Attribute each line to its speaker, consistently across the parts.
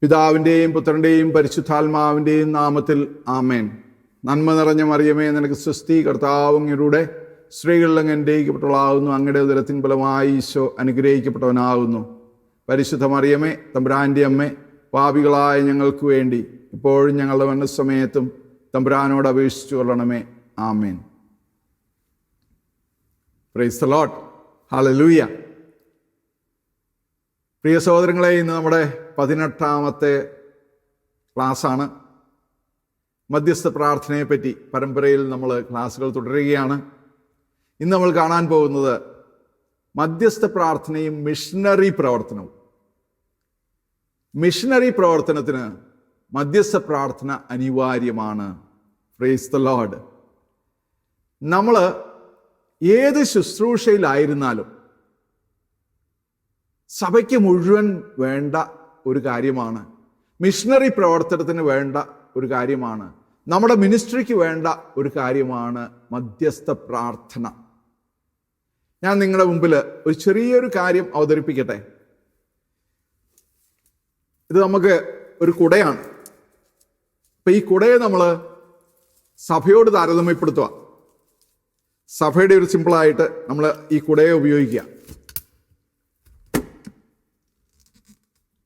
Speaker 1: പിതാവിന്റെയും പുത്രന്റെയും പരിശുദ്ധാത്മാവിന്റെയും നാമത്തിൽ ആമേൻ. നന്മ നിറഞ്ഞ മറിയമേ നിനക്ക് സ്വസ്തി. കർത്താവങ്ങയുടെ സ്ത്രീകളിൽ അങ്ങ് അനുഗ്രഹിക്കപ്പെട്ടവളാകുന്നു. അങ്ങയുടെ ഉദരത്തിൻ ഫലമായി ഈശോ അനുഗ്രഹിക്കപ്പെട്ടവനാകുന്നു. പരിശുദ്ധ മറിയമേ തമ്പുരാന്റെ അമ്മ പാപികളായ ഞങ്ങൾക്ക് വേണ്ടി ഇപ്പോഴും ഞങ്ങളുടെ മനസ്സമയത്തും തമ്പുരാനോട് അപേക്ഷിച്ചു കൊള്ളണമേ. ആമേൻ. പ്രൈസ് ലോട്ട് ഹാലലൂയ പ്രിയ സഹോദരങ്ങളെ ഇന്ന് നമ്മുടെ പതിനെട്ടാമത്തെ ക്ലാസ്സാണ്. മധ്യസ്ഥ പ്രാർത്ഥനയെപ്പറ്റി പരമ്പരയിൽ നമ്മൾ ക്ലാസ്സുകൾ തുടരുകയാണ്. ഇന്ന് നമ്മൾ കാണാൻ പോകുന്നത് മധ്യസ്ഥ പ്രാർത്ഥനയും മിഷണറി പ്രവർത്തനവും. മിഷണറി പ്രവർത്തനത്തിന് മധ്യസ്ഥ പ്രാർത്ഥന അനിവാര്യമാണ്. ഫ്രേസ് ദ ലോഡ് നമ്മൾ ഏത് ശുശ്രൂഷയിലായിരുന്നാലും സഭയ്ക്ക് മുഴുവൻ വേണ്ട ഒരു കാര്യമാണ്. മിഷണറി പ്രവർത്തനത്തിന് വേണ്ട ഒരു കാര്യമാണ്. നമ്മുടെ മിനിസ്ട്രിക്ക് വേണ്ട ഒരു കാര്യമാണ് മധ്യസ്ഥ പ്രാർത്ഥന. ഞാൻ നിങ്ങളുടെ മുമ്പിൽ ഒരു ചെറിയൊരു കാര്യം അവതരിപ്പിക്കട്ടെ. ഇത് നമുക്ക് ഒരു കുടയാണ്. അപ്പൊ ഈ കുടയെ നമ്മൾ സഭയോട് താരതമ്യപ്പെടുത്തുക. സഭയുടെ ഒരു സിമ്പിളായിട്ട് നമ്മൾ ഈ കുടയെ ഉപയോഗിക്കുക.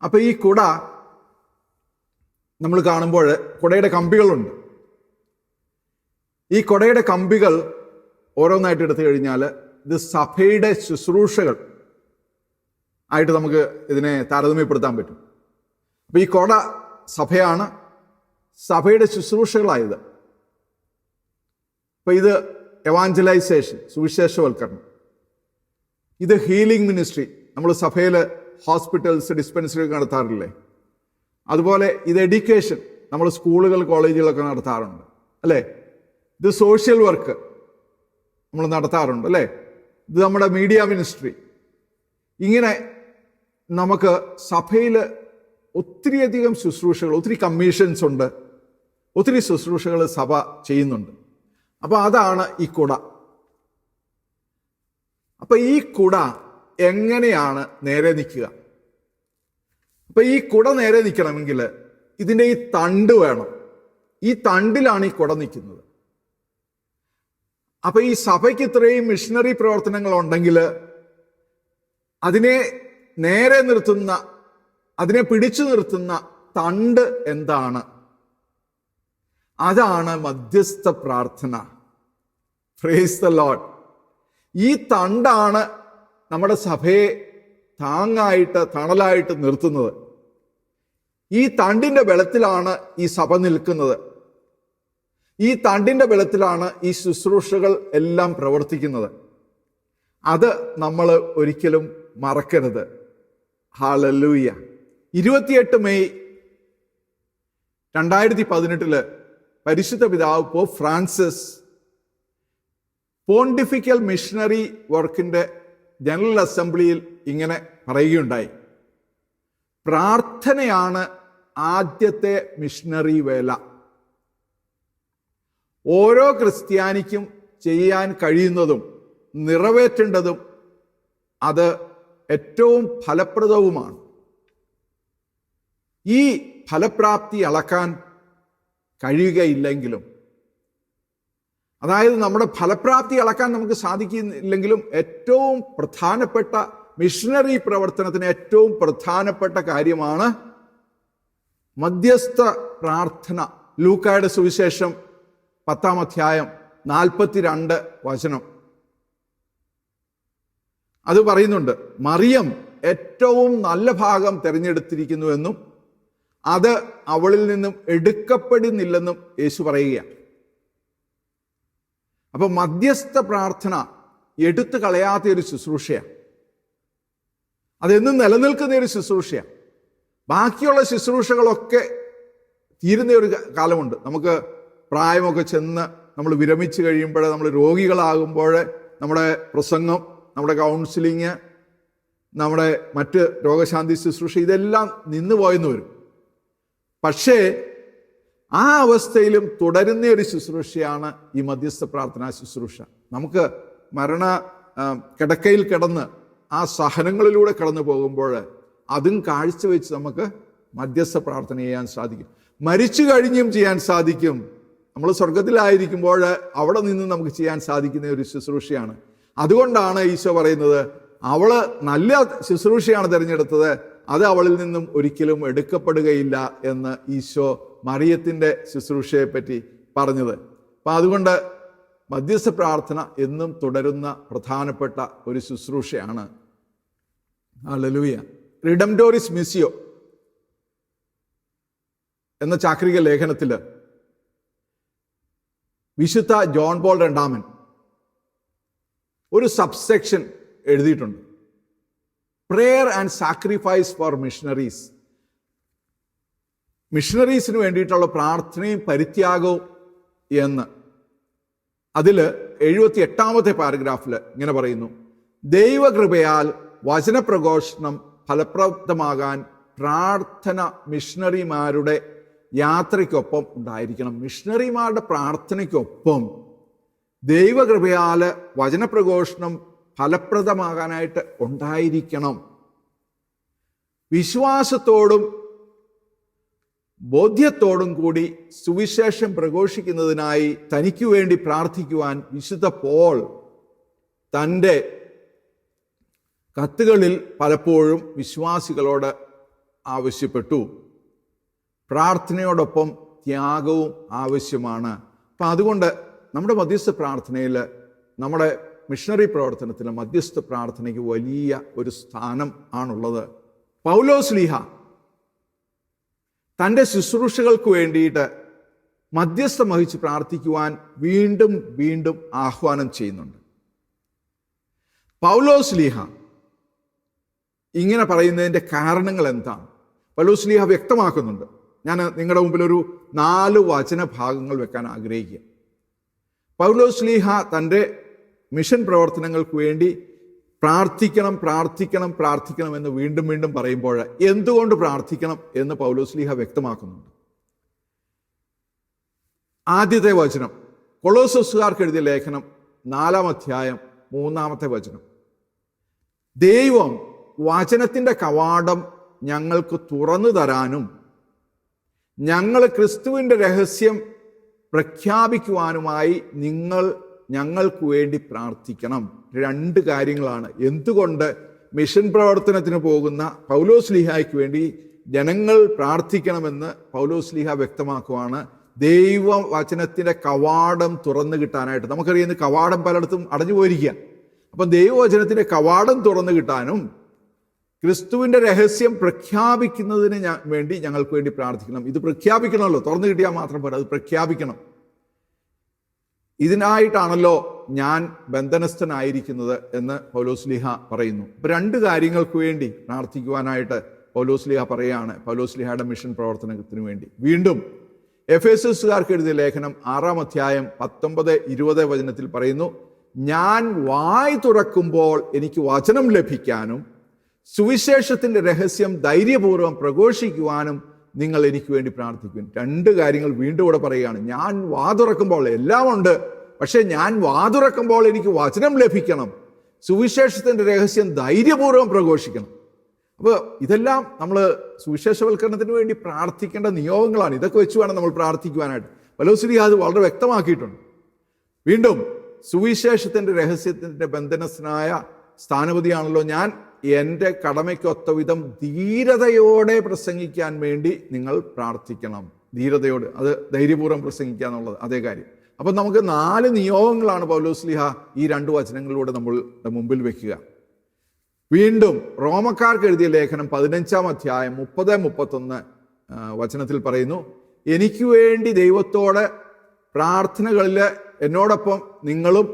Speaker 1: അപ്പൊ ഈ കുട നമ്മൾ കാണുമ്പോൾ കുടയുടെ കമ്പികളുണ്ട്. ഈ കുടയുടെ കമ്പികൾ ഓരോന്നായിട്ട് എടുത്തു കഴിഞ്ഞാൽ ഇത് സഭയുടെ ശുശ്രൂഷകൾ ആയിട്ട് നമുക്ക് ഇതിനെ താരതമ്യപ്പെടുത്താൻ പറ്റും. അപ്പൊ ഈ കുട സഭയാണ് സഭയുടെ ശുശ്രൂഷകളായത്. അപ്പൊ ഇത് എവാഞ്ചലൈസേഷൻ സുവിശേഷവൽക്കരണം. ഇത് ഹീലിംഗ് മിനിസ്ട്രി നമ്മൾ സഭയിൽ ഹോസ്പിറ്റൽസ് ഡിസ്പെൻസറി നടത്താറില്ലേ? അതുപോലെ ഇത് എഡ്യൂക്കേഷൻ നമ്മൾ സ്കൂളുകൾ കോളേജുകളൊക്കെ നടത്താറുണ്ട് അല്ലേ? ഇത് സോഷ്യൽ വർക്ക് നമ്മൾ നടത്താറുണ്ട് അല്ലേ? ഇത് നമ്മുടെ മീഡിയ മിനിസ്ട്രി. ഇങ്ങനെ നമുക്ക് സഭയിൽ ഒത്തിരിയധികം ശുശ്രൂഷകൾ ഒത്തിരി കമ്മീഷൻസ് ഉണ്ട് ഒത്തിരി ശുശ്രൂഷകൾ സഭ ചെയ്യുന്നുണ്ട്. അപ്പോൾ അതാണ് ഈ കുട. അപ്പോൾ ഈ കുട എങ്ങനെയാണ് നേരെ നിൽക്കുക? അപ്പൊ ഈ കുട നേരെ നിൽക്കണമെങ്കിൽ ഇതിന്റെ ഈ തണ്ട് വേണം. ഈ തണ്ടിലാണ് ഈ കുട നിൽക്കുന്നത്. അപ്പൊ ഈ സഭയ്ക്ക് ഇത്രയും മിഷണറി പ്രവർത്തനങ്ങൾ ഉണ്ടെങ്കിൽ അതിനെ നേരെ നിർത്തുന്ന അതിനെ പിടിച്ചു നിർത്തുന്ന തണ്ട് എന്താണ്? അതാണ് മധ്യസ്ഥ പ്രാർത്ഥന. ഫ്രേസ് ദ ലോഡ് ഈ തണ്ടാണ് നമ്മുടെ സഭയെ താങ്ങായിട്ട് തണലായിട്ട് നിർത്തുന്നത്. ഈ തണ്ടിന്റെ ബലത്തിലാണ് ഈ സഭ നിൽക്കുന്നത്. ഈ തണ്ടിന്റെ ബലത്തിലാണ് ഈ ശുശ്രൂഷകൾ എല്ലാം പ്രവർത്തിക്കുന്നത്. അത് നമ്മൾ ഒരിക്കലും മറക്കരുത്. ഹാലലൂയ ഇരുപത്തിയെട്ട് മെയ് രണ്ടായിരത്തി പതിനെട്ടിൽ പരിശുദ്ധ പിതാവ് പോ ഫ്രാൻസിസ് പോണ്ടിഫിക്കൽ മിഷണറി വർക്കിന്റെ ജനറൽ അസംബ്ലിയിൽ ഇങ്ങനെ പറയുകയുണ്ടായി. പ്രാർത്ഥനയാണ് ആദ്യത്തെ മിഷണറി വേല. ഓരോ ക്രിസ്ത്യാനിക്കും ചെയ്യാൻ കഴിയുന്നതും നിറവേറ്റേണ്ടതും അത് ഏറ്റവും ഫലപ്രദവുമാണ്. ഈ ഫലപ്രാപ്തി അളക്കാൻ കഴിയുകയില്ലെങ്കിലും അതായത് നമ്മുടെ ഫലപ്രാപ്തി അളക്കാൻ നമുക്ക് സാധിക്കുന്നില്ലെങ്കിലും ഏറ്റവും പ്രധാനപ്പെട്ട മിഷനറി പ്രവർത്തനത്തിന് ഏറ്റവും പ്രധാനപ്പെട്ട കാര്യമാണ് മധ്യസ്ഥ പ്രാർത്ഥന. ലൂക്കായുടെ സുവിശേഷം പത്താം അധ്യായം നാൽപ്പത്തിരണ്ട് വചനം. അത് പറയുന്നുണ്ട് മറിയം ഏറ്റവും നല്ല ഭാഗം തിരഞ്ഞെടുത്തിരിക്കുന്നുവെന്നും അത് അവളിൽ നിന്നും എടുക്കപ്പെടുന്നില്ലെന്നും യേശു പറയുകയാണ്. അപ്പൊ മധ്യസ്ഥ പ്രാർത്ഥന എടുത്തു കളയാത്ത ഒരു ശുശ്രൂഷയാണ് അതെന്നും നിലനിൽക്കുന്ന ഒരു ശുശ്രൂഷയാണ് ബാക്കിയുള്ള ശുശ്രൂഷകളൊക്കെ തീരുന്ന ഒരു കാലമുണ്ട്. നമുക്ക് പ്രായമൊക്കെ ചെന്ന് നമ്മൾ വിരമിച്ച് കഴിയുമ്പോൾ നമ്മൾ രോഗികളാകുമ്പോൾ നമ്മുടെ പ്രസംഗം നമ്മുടെ കൗൺസിലിങ് നമ്മുടെ മറ്റ് രോഗശാന്തി ശുശ്രൂഷ ഇതെല്ലാം നിന്നു പോയെന്ന് വരും. പക്ഷേ ആ അവസ്ഥയിലും തുടരുന്ന ഒരു ശുശ്രൂഷയാണ് ഈ മധ്യസ്ഥ പ്രാർത്ഥനാ ശുശ്രൂഷ. നമുക്ക് മരണ കിടക്കയിൽ കിടന്ന് ആ സഹനങ്ങളിലൂടെ കടന്നു പോകുമ്പോൾ അതും കാഴ്ചവെച്ച് നമുക്ക് മധ്യസ്ഥ പ്രാർത്ഥന ചെയ്യാൻ സാധിക്കും. മരിച്ചു കഴിഞ്ഞും ചെയ്യാൻ സാധിക്കും. നമ്മൾ സ്വർഗത്തിലായിരിക്കുമ്പോൾ അവിടെ നിന്ന് നമുക്ക് ചെയ്യാൻ സാധിക്കുന്ന ഒരു ശുശ്രൂഷയാണ്. അതുകൊണ്ടാണ് ഈശോ പറയുന്നത് അവൾ നല്ല ശുശ്രൂഷയാണ് തിരഞ്ഞെടുത്തത്. അത് അവളിൽ നിന്നും ഒരിക്കലും എടുക്കപ്പെടുകയില്ല എന്ന് ഈശോ മറിയത്തിന്റെ ശുശ്രൂഷയെ പറ്റി പറഞ്ഞത്. അപ്പം അതുകൊണ്ട് മധ്യസ്ഥ പ്രാർത്ഥന എന്നും തുടരുന്ന പ്രധാനപ്പെട്ട ഒരു ശുശ്രൂഷയാണ്. അലലുയ റിഡംഡോറിസ് മിസിയോ എന്ന ചാക്രിക ലേഖനത്തിൽ വിശുദ്ധ ജോൺ പോൾ രണ്ടാമൻ ഒരു സബ്സെക്ഷൻ എഴുതിയിട്ടുണ്ട്. Prayer and sacrifice for missionaries മിഷണറീസിന് വേണ്ടിയിട്ടുള്ള പ്രാർത്ഥനയും പരിത്യാഗവും എന്ന്. അതിൽ എഴുപത്തി എട്ടാമത്തെ പാരഗ്രാഫിൽ ഇങ്ങനെ പറയുന്നു. ദൈവകൃപയാൽ വചനപ്രഘോഷണം ഫലപ്രദമാകാൻ പ്രാർത്ഥന മിഷണറിമാരുടെ യാത്രയ്ക്കൊപ്പം ഉണ്ടായിരിക്കണം. മിഷണറിമാരുടെ പ്രാർത്ഥനയ്ക്കൊപ്പം ദൈവകൃപയാൽ വചനപ്രഘോഷണം ഫലപ്രദമാകാനായിട്ട് ഉണ്ടായിരിക്കണം. വിശ്വാസത്തോടും ബോധ്യത്തോടും കൂടി സുവിശേഷം പ്രഘോഷിക്കുന്നതിനായി തനിക്ക് വേണ്ടി പ്രാർത്ഥിക്കുവാൻ വിശുദ്ധ പോൾ തന്റെ കത്തുകളിൽ പലപ്പോഴും വിശ്വാസികളോട് ആവശ്യപ്പെട്ടു. പ്രാർത്ഥനയോടൊപ്പം ത്യാഗവും ആവശ്യമാണ്. അപ്പം അതുകൊണ്ട് നമ്മുടെ മധ്യസ്ഥ പ്രാർത്ഥനയിൽ നമ്മുടെ മിഷണറി പ്രവർത്തനത്തിൽ മധ്യസ്ഥ പ്രാർത്ഥനയ്ക്ക് വലിയ ഒരു സ്ഥാനം ആണുള്ളത്. പൗലോസ് ലീഹ തന്റെ ശുശ്രൂഷകൾക്ക് വേണ്ടിയിട്ട് മധ്യസ്ഥം വഹിച്ച് പ്രാർത്ഥിക്കുവാൻ വീണ്ടും വീണ്ടും ആഹ്വാനം ചെയ്യുന്നുണ്ട്. പൗലോസ് ലീഹ ഇങ്ങനെ പറയുന്നതിന്റെ കാരണങ്ങൾ എന്താണ്? പൗലോസ് ലീഹ വ്യക്തമാക്കുന്നുണ്ട്. ഞാൻ നിങ്ങളുടെ മുമ്പിൽ ഒരു നാല് വചന ഭാഗങ്ങൾ വെക്കാൻ ആഗ്രഹിക്കുക. പൗലോസ് ലീഹ തന്റെ മിഷൻ പ്രവർത്തനങ്ങൾക്ക് വേണ്ടി പ്രാർത്ഥിക്കണം പ്രാർത്ഥിക്കണം പ്രാർത്ഥിക്കണം എന്ന് വീണ്ടും വീണ്ടും പറയുമ്പോൾ എന്തുകൊണ്ട് പ്രാർത്ഥിക്കണം എന്ന് പൗലോസ്ലീഹ വ്യക്തമാക്കുന്നുണ്ട്. ആദ്യത്തെ വചനം കൊളോസസുകാർക്ക് എഴുതിയ ലേഖനം നാലാം അധ്യായം മൂന്നാമത്തെ വചനം. ദൈവം വചനത്തിന്റെ കവാടം ഞങ്ങൾക്ക് തുറന്നു തരാനും ഞങ്ങൾ ക്രിസ്തുവിന്റെ രഹസ്യം പ്രഖ്യാപിക്കുവാനുമായി നിങ്ങൾ ഞങ്ങൾക്ക് വേണ്ടി പ്രാർത്ഥിക്കണം. രണ്ട് കാര്യങ്ങളാണ്. എന്തുകൊണ്ട് മിഷൻ പ്രവർത്തനത്തിന് പോകുന്ന പൗലോസ് ലിഹായ്ക്ക് വേണ്ടി ജനങ്ങൾ പ്രാർത്ഥിക്കണമെന്ന് പൗലോസ് ലിഹ വ്യക്തമാക്കുവാണ്. ദൈവ വചനത്തിന്റെ കവാടം തുറന്നു കിട്ടാനായിട്ട്. നമുക്കറിയുന്ന കവാടം പലയിടത്തും അടഞ്ഞു പോയിരിക്കുക. അപ്പം ദൈവവചനത്തിന്റെ കവാടം തുറന്നു കിട്ടാനും ക്രിസ്തുവിന്റെ രഹസ്യം പ്രഖ്യാപിക്കുന്നതിന് വേണ്ടി ഞങ്ങൾക്ക് വേണ്ടി പ്രാർത്ഥിക്കണം. ഇത് പ്രഖ്യാപിക്കണമല്ലോ. തുറന്നു കിട്ടിയാൽ മാത്രം പോരാ അത് പ്രഖ്യാപിക്കണം. ഇതിനായിട്ടാണല്ലോ ഞാൻ ബന്ധനസ്ഥനായിരിക്കുന്നത് എന്ന് പൗലോസ്ലിഹ പറയുന്നു. രണ്ട് കാര്യങ്ങൾക്ക് വേണ്ടി പ്രാർത്ഥിക്കുവാനായിട്ട് പൗലോസ്ലിഹ പറയുകയാണ്. പൗലോസ്ലിഹയുടെ മിഷൻ പ്രവർത്തനത്തിന് വേണ്ടി. വീണ്ടും എഫ് എസ് എസുകാർക്ക് എഴുതിയ ലേഖനം ആറാം അധ്യായം പത്തൊമ്പത് ഇരുപത് വചനത്തിൽ പറയുന്നു ഞാൻ വായ് തുറക്കുമ്പോൾ എനിക്ക് വചനം ലഭിക്കാനും സുവിശേഷത്തിന്റെ രഹസ്യം ധൈര്യപൂർവം പ്രഘോഷിക്കുവാനും നിങ്ങൾ എനിക്ക് വേണ്ടി പ്രാർത്ഥിക്കും. രണ്ട് കാര്യങ്ങൾ വീണ്ടും ഇവിടെ പറയുകയാണ്. ഞാൻ വാതുറക്കുമ്പോൾ എല്ലാം ഉണ്ട് പക്ഷേ ഞാൻ വാതുറക്കുമ്പോൾ എനിക്ക് വചനം ലഭിക്കണം. സുവിശേഷത്തിന്റെ രഹസ്യം ധൈര്യപൂർവം പ്രഘോഷിക്കണം. അപ്പോൾ ഇതെല്ലാം നമ്മൾ സുവിശേഷവൽക്കരണത്തിന് വേണ്ടി പ്രാർത്ഥിക്കേണ്ട നിയോഗങ്ങളാണ്. ഇതൊക്കെ വെച്ച് വേണം നമ്മൾ പ്രാർത്ഥിക്കുവാനായിട്ട്. വലോസുരി അത് വളരെ വ്യക്തമാക്കിയിട്ടുണ്ട്. വീണ്ടും സുവിശേഷത്തിന്റെ രഹസ്യത്തിന്റെ ബന്ധനസ്ഥനായ സ്ഥാനപതിയാണല്ലോ ഞാൻ. എന്റെ കടമയ്ക്കൊത്ത വിധം ധീരതയോടെ പ്രസംഗിക്കാൻ വേണ്ടി നിങ്ങൾ പ്രാർത്ഥിക്കണം. ധീരതയോട് അത് ധൈര്യപൂർവം പ്രസംഗിക്കുക എന്നുള്ളത്. അതേ കാര്യം. അപ്പം നമുക്ക് നാല് നിയോഗങ്ങളാണ് പൗലോസ്ലിഹ ഈ രണ്ട് വചനങ്ങളിലൂടെ നമ്മൾ മുമ്പിൽ വെക്കുക. വീണ്ടും റോമക്കാർക്ക് എഴുതിയ ലേഖനം പതിനഞ്ചാം അധ്യായം മുപ്പത് മുപ്പത്തൊന്ന് വചനത്തിൽ പറയുന്നു എനിക്ക് വേണ്ടി ദൈവത്തോട് പ്രാർത്ഥനകളിൽ എന്നോടൊപ്പം നിങ്ങളും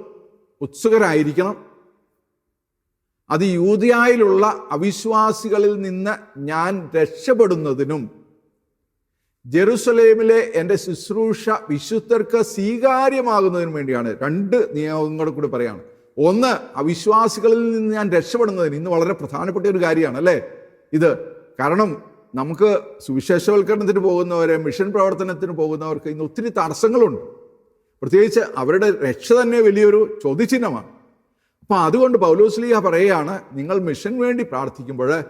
Speaker 1: ഉത്സുകരായിരിക്കണം. അത് യൂതിയായിലുള്ള അവിശ്വാസികളിൽ നിന്ന് ഞാൻ രക്ഷപ്പെടുന്നതിനും ജെറുസലേമിലെ എന്റെ ശുശ്രൂഷ വിശുദ്ധർക്ക് സ്വീകാര്യമാകുന്നതിന് വേണ്ടിയാണ്. രണ്ട് നിയമങ്ങളും കൂടി പറയാണ്. ഒന്ന് അവിശ്വാസികളിൽ നിന്ന് ഞാൻ രക്ഷപ്പെടുന്നതിന് ഇന്ന് വളരെ പ്രധാനപ്പെട്ട ഒരു കാര്യമാണ് അല്ലേ? ഇത് കാരണം നമുക്ക് സുവിശേഷവൽക്കരണത്തിന് പോകുന്നവരെ മിഷൻ പ്രവർത്തനത്തിന് പോകുന്നവർക്ക് ഇന്ന് ഒത്തിരി തടസ്സങ്ങളുണ്ട്. പ്രത്യേകിച്ച് അവരുടെ രക്ഷ തന്നെ വലിയൊരു ചോദ്യചിഹ്നമാണ്. അപ്പം അതുകൊണ്ട് പൗലോസ്ലിയ പറയുകയാണ് നിങ്ങൾ മിഷൻ വേണ്ടി പ്രാർത്ഥിക്കുമ്പോൾ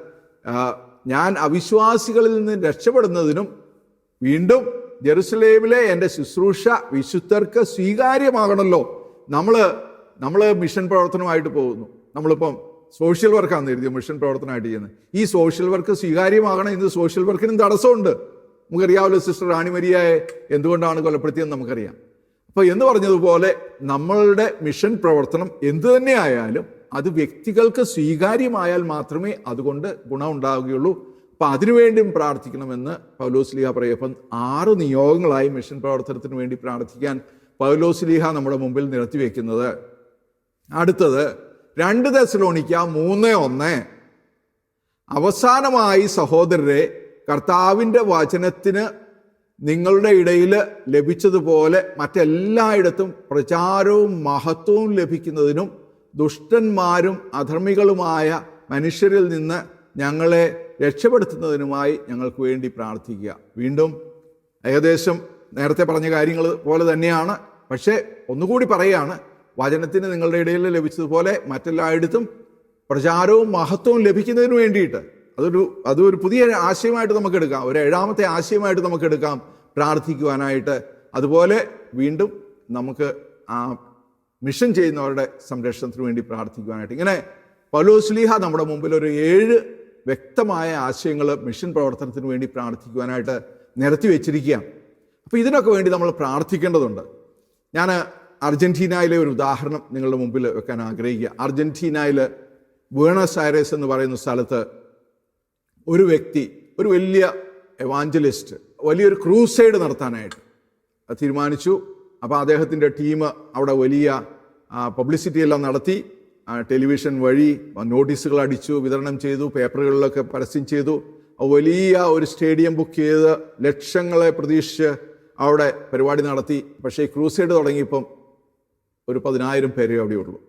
Speaker 1: ഞാൻ അവിശ്വാസികളിൽ നിന്ന് രക്ഷപ്പെടുന്നതിനും വീണ്ടും ജെറുസലേമിലെ എന്റെ ശുശ്രൂഷ വിശുദ്ധർക്ക് സ്വീകാര്യമാകണമല്ലോ നമ്മൾ നമ്മൾ മിഷൻ പ്രവർത്തനമായിട്ട് പോകുന്നു. നമ്മളിപ്പം സോഷ്യൽ വർക്കാണ് എഴുതിയത് മിഷൻ പ്രവർത്തനമായിട്ട് ചെയ്യുന്നത്. ഈ സോഷ്യൽ വർക്ക് സ്വീകാര്യമാകണം ഇന്ന് സോഷ്യൽ വർക്കിനും തടസ്സമുണ്ട്. നമുക്കറിയാമല്ലോ സിസ്റ്റർ റാണിമരിയായെ എന്തുകൊണ്ടാണ് കൊലപ്പെടുത്തിയെന്ന് നമുക്കറിയാം. അപ്പോൾ എന്ന് പറഞ്ഞതുപോലെ നമ്മളുടെ മിഷൻ പ്രവർത്തനം എന്തു തന്നെ ആയാലും അത് വ്യക്തികൾക്ക് സ്വീകാര്യമായാൽ മാത്രമേ അതുകൊണ്ട് ഗുണമുണ്ടാവുകയുള്ളൂ അപ്പം അതിനുവേണ്ടിയും പ്രാർത്ഥിക്കണമെന്ന് പൗലോസ്ലിഹ പറയും. അപ്പം ആറ് നിയോഗങ്ങളായി മിഷൻ പ്രവർത്തനത്തിന് വേണ്ടി പ്രാർത്ഥിക്കാൻ പൗലോസ്ലിഹ നമ്മുടെ മുമ്പിൽ നിരത്തി വയ്ക്കുന്നത് അടുത്തത് രണ്ട് ദശലോണിക്ക മൂന്ന് ഒന്ന്. അവസാനമായി സഹോദരരെ കർത്താവിന്റെ വചനത്തിന് നിങ്ങളുടെ ഇടയിൽ ലഭിച്ചതുപോലെ മറ്റെല്ലായിടത്തും പ്രചാരവും മഹത്വവും ലഭിക്കുന്നതിനും ദുഷ്ടന്മാരും അധർമ്മികളുമായ മനുഷ്യരിൽ നിന്ന് ഞങ്ങളെ രക്ഷപ്പെടുത്തുന്നതിനുമായി ഞങ്ങൾക്ക് വേണ്ടി പ്രാർത്ഥിക്കുക. വീണ്ടും ഏകദേശം നേരത്തെ പറഞ്ഞ കാര്യങ്ങൾ പോലെ തന്നെയാണ്. പക്ഷേ ഒന്നുകൂടി പറയുകയാണ് വചനത്തിന് നിങ്ങളുടെ ഇടയിൽ ലഭിച്ചതുപോലെ മറ്റെല്ലായിടത്തും പ്രചാരവും മഹത്വവും ലഭിക്കുന്നതിന് വേണ്ടിയിട്ട്. അതൊരു അതൊരു പുതിയ ആശയമായിട്ട് നമുക്ക് എടുക്കാം. ഒരു ഏഴാമത്തെ ആശയമായിട്ട് നമുക്ക് എടുക്കാം പ്രാർത്ഥിക്കുവാനായിട്ട്. അതുപോലെ വീണ്ടും നമുക്ക് ആ മിഷൻ ചെയ്യുന്നവരുടെ സംരക്ഷണത്തിന് വേണ്ടി പ്രാർത്ഥിക്കുവാനായിട്ട്. ഇങ്ങനെ പലോസ്ലിഹ നമ്മുടെ മുമ്പിൽ ഒരു ഏഴ് വ്യക്തമായ ആശയങ്ങൾ മിഷൻ പ്രവർത്തനത്തിന് വേണ്ടി പ്രാർത്ഥിക്കുവാനായിട്ട് നിരത്തി വെച്ചിരിക്കുകയാണ്. അപ്പോൾ ഇതിനൊക്കെ വേണ്ടി നമ്മൾ പ്രാർത്ഥിക്കേണ്ടതുണ്ട്. ഞാൻ അർജന്റീനയിലെ ഒരു ഉദാഹരണം നിങ്ങളുടെ മുമ്പിൽ വെക്കാൻ ആഗ്രഹിക്കുക. അർജന്റീനയിൽ ബുവേണസ് ആയറേസ് എന്ന് പറയുന്ന സ്ഥലത്ത് ഒരു വ്യക്തി ഒരു വലിയ എവാഞ്ചലിസ്റ്റ് വലിയൊരു ക്രൂസൈഡ് നടത്താനായിട്ട് തീരുമാനിച്ചു. അപ്പോൾ അദ്ദേഹത്തിന്റെ ടീം അവിടെ വലിയ പബ്ലിസിറ്റി എല്ലാം നടത്തി. ടെലിവിഷൻ വഴി നോട്ടീസുകൾ അടിച്ചു വിതരണം ചെയ്തു പേപ്പറുകളിലൊക്കെ പരസ്യം ചെയ്തു. വലിയ ഒരു സ്റ്റേഡിയം ബുക്ക് ചെയ്ത് ലക്ഷങ്ങളെ പ്രതീക്ഷിച്ച് അവിടെ പരിപാടി നടത്തി. പക്ഷേ ക്രൂസൈഡ് തുടങ്ങിയപ്പം ഒരു പതിനായിരം പേരേ അവിടെ ഉള്ളൂ.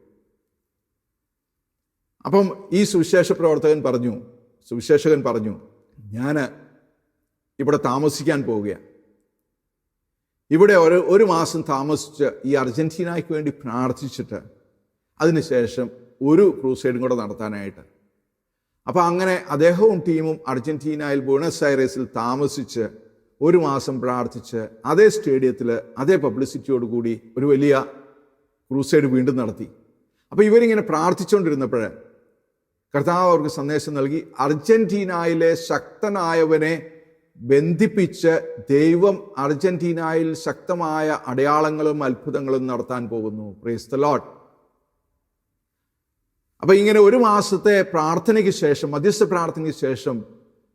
Speaker 1: അപ്പം ഈ സുവിശേഷ പ്രവർത്തകൻ പറഞ്ഞു സുവിശേഷകൻ പറഞ്ഞു ഞാൻ ഇവിടെ താമസിക്കാൻ പോവുകയാണ്. ഇവിടെ ഒരു ഒരു മാസം താമസിച്ച് ഈ അർജന്റീനയ്ക്ക് വേണ്ടി പ്രാർത്ഥിച്ചിട്ട് അതിനുശേഷം ഒരു ക്രൂസൈഡും കൂടെ നടത്താനായിട്ട്. അപ്പോൾ അങ്ങനെ അദ്ദേഹവും ടീമും അർജന്റീനയിൽ ബുണസ് ഐറേസിൽ താമസിച്ച് ഒരു മാസം പ്രാർത്ഥിച്ച് അതേ സ്റ്റേഡിയത്തിൽ അതേ പബ്ലിസിറ്റിയോട് കൂടി ഒരു വലിയ ക്രൂസൈഡ് വീണ്ടും നടത്തി. അപ്പോൾ ഇവരിങ്ങനെ പ്രാർത്ഥിച്ചുകൊണ്ടിരുന്നപ്പോൾ കർത്താവ് അവർക്ക് സന്ദേശം നൽകി അർജന്റീനയിലെ ശക്തനായവനെ ബന്ധിപ്പിച്ച് ദൈവം അർജന്റീനയിൽ ശക്തമായ അടയാളങ്ങളും അത്ഭുതങ്ങളും നടത്താൻ പോകുന്നു. പ്രേസ് ദ ലോട്ട് അപ്പൊ ഇങ്ങനെ ഒരു മാസത്തെ പ്രാർത്ഥനയ്ക്ക് ശേഷം മധ്യസ്ഥ പ്രാർത്ഥനയ്ക്ക് ശേഷം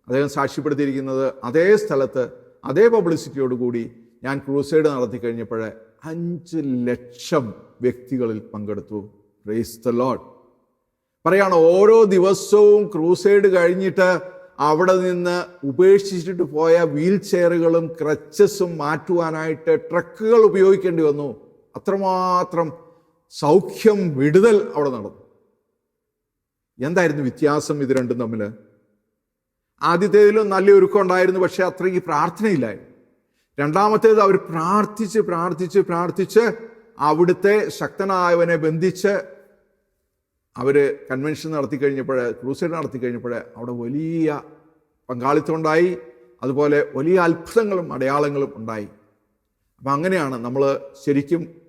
Speaker 1: അദ്ദേഹം സാക്ഷ്യപ്പെടുത്തിയിരിക്കുന്നത് അതേ സ്ഥലത്ത് അതേ പബ്ലിസിറ്റിയോട് കൂടി ഞാൻ ക്രൂസൈഡ് നടത്തി കഴിഞ്ഞപ്പോൾ അഞ്ച് ലക്ഷം വ്യക്തികളിൽ പങ്കെടുത്തു. റേസ് ദ ലോഡ് പറയാണ് ഓരോ ദിവസവും ക്രൂസൈഡ് കഴിഞ്ഞിട്ട് അവിടെ നിന്ന് ഉപേക്ഷിച്ചിട്ട് പോയ വീൽ ചെയറുകളും ക്രച്ചസും മാറ്റുവാനായിട്ട് ട്രക്കുകൾ ഉപയോഗിക്കേണ്ടി വന്നു. അത്രമാത്രം സൗഖ്യം വിടുതൽ അവിടെ നടന്നു. എന്തായിരുന്നു വ്യത്യാസം ഇത് രണ്ടും തമ്മിൽ? ആദ്യത്തേതിലും നല്ല ഒരുക്കം ഉണ്ടായിരുന്നു പക്ഷെ അത്രയ്ക്ക് പ്രാർത്ഥനയില്ലായിരുന്നു. രണ്ടാമത്തേത് അവർ പ്രാർത്ഥിച്ച് പ്രാർത്ഥിച്ച് പ്രാർത്ഥിച്ച് അവിടുത്തെ ശക്തനായവനെ ബന്ധിച്ച് അവർ കൺവെൻഷൻ നടത്തി കഴിഞ്ഞപ്പോൾ ക്രൂസൈഡ് നടത്തി കഴിഞ്ഞപ്പോൾ അവിടെ വലിയ പങ്കാളിത്തം ഉണ്ടായി. അതുപോലെ വലിയ അത്ഭുതങ്ങളും അടയാളങ്ങളും ഉണ്ടായി. അപ്പം അങ്ങനെയാണ് നമ്മൾ ശരിക്കും